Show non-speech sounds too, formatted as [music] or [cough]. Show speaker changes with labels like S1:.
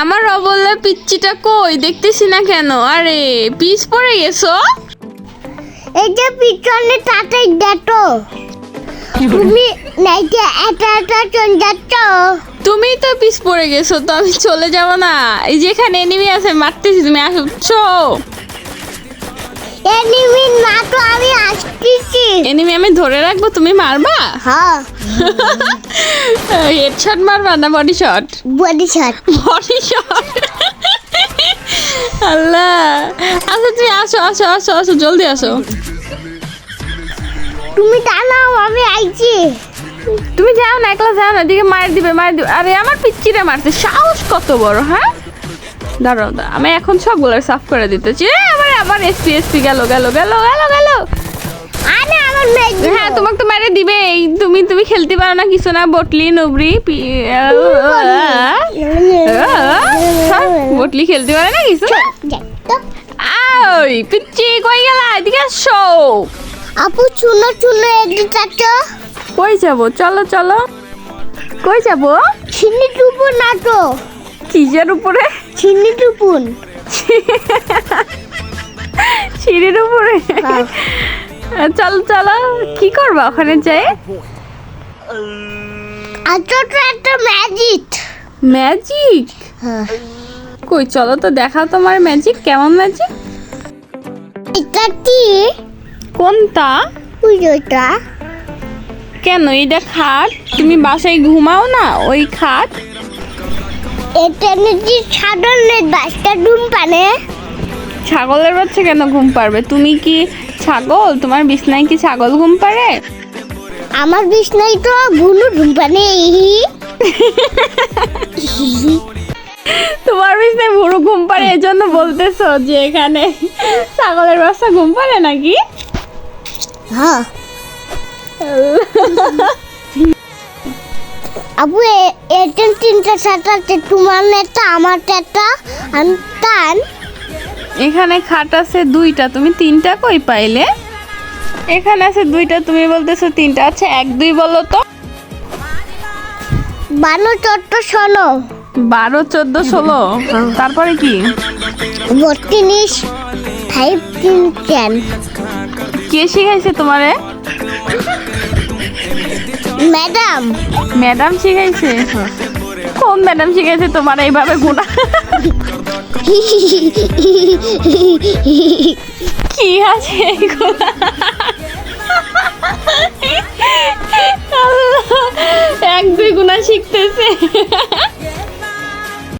S1: আমার অবলা পিচ্চিটা কই? দেখতেছি না কেন? আরে পিস পড়ে গেছো?
S2: এই যে পিছনে তাতে দেখো। তুমি নাইতে এটা এটা চলে যাচ্ছ।
S1: তুমি তো পিস পড়ে গেছো তো আমি চলে যাব না। এই যে এখানে এনিমি আছে মারতেছি তুমি আসছো
S2: এনিমি না তো আমি আসতেছি।
S1: এনিমি আমি ধরে রাখব তুমি মারবা?
S2: হ্যাঁ। [laughs]
S1: হেডশট মারবা না body shot
S2: body shot
S1: body shot আল্লাহ। আচ্ছা তুমি আসো আসো আসো আসো জলদি আসো।
S2: তুমি দাঁড়াও আমি আইছি।
S1: তুমি যাও না একলা যাও না দিকে মায়ের দিবে মায়ের দিবে। আরে আমার পিচ্চিরে মারতে সাহস কত বড় হ্যাঁ? দাঁড়াও আমি এখন সবগুলো সাফ করে দিতেছি। আবার এসপি এসপি গেল গেল গেল গেল গেল।
S2: আরে আমার মেয়ে
S1: হ্যাঁ তোমাকে তো মেরে দিবে। তুমি তুমি খেলতে পারো না কিছু না বটলি নবরি বটলি খেলতে পারে না কিছু না? ওই কই গেলা? এদিকে আসো।
S2: আপু চুনো চুনো এগিয়ে যাচ্ছ।
S1: কই যাব? চলো চলো। কই যাব?
S2: চিনি টুপুন না তো
S1: কিসের উপরে?
S2: চিনি টুপুন। [laughs]
S1: সিঁড়ির উপরে। চলো চলো কি করবা ওখানে যাই
S2: ছোট একটা ম্যাজিক
S1: ম্যাজিক
S2: হ্যাঁ।
S1: কই চলো তো দেখাও তোমার ম্যাজিক কেমন ম্যাজিক
S2: এটা কি?
S1: কোনটা?
S2: পুজোটা
S1: কেন এটা খাট? তুমি বাসায় ঘুমাও না ওই খাট?
S2: এটা নাকি সাধারণের বাসটা ডুম পানে।
S1: ছাগলের বাচ্চা কেন ঘুম পারবে তুমি কি ছাগল? তোমার বিছনায় কি ছাগল ঘুম পারে
S2: আমার বিছনায় তো বুনু ঘুম পানে
S1: তোমার বিছনায় ভুরু ঘুম পারে এজন্য বলতেছো যে এখানে ছাগলের বাচ্চা ঘুম পারে নাকি?
S2: হ্যাঁ। আপু এ- এটার তিনটা সাত আছে তোমার নেতা আমার নেতা আমি টান
S1: এখানে খাট আছে দুইটা তুমি তিনটা কই পাইলে? এখানে আছে দুইটা তুমি বলতেছো তিনটা। আচ্ছা এক দুই বলো তো।
S2: বারো চট্ট শোনো
S1: বারো চোদ্দ ষোলো। তারপরে কি?
S2: বত্রিশ ফাইভ তিন টেন
S1: কে শিখাইছে তোমারে?
S2: ম্যাডাম।
S1: ম্যাডাম শিখাইছে? কোন ম্যাডাম শিখেছে তোমার এইভাবে গুণা [laughs] কি আছে এগুলা?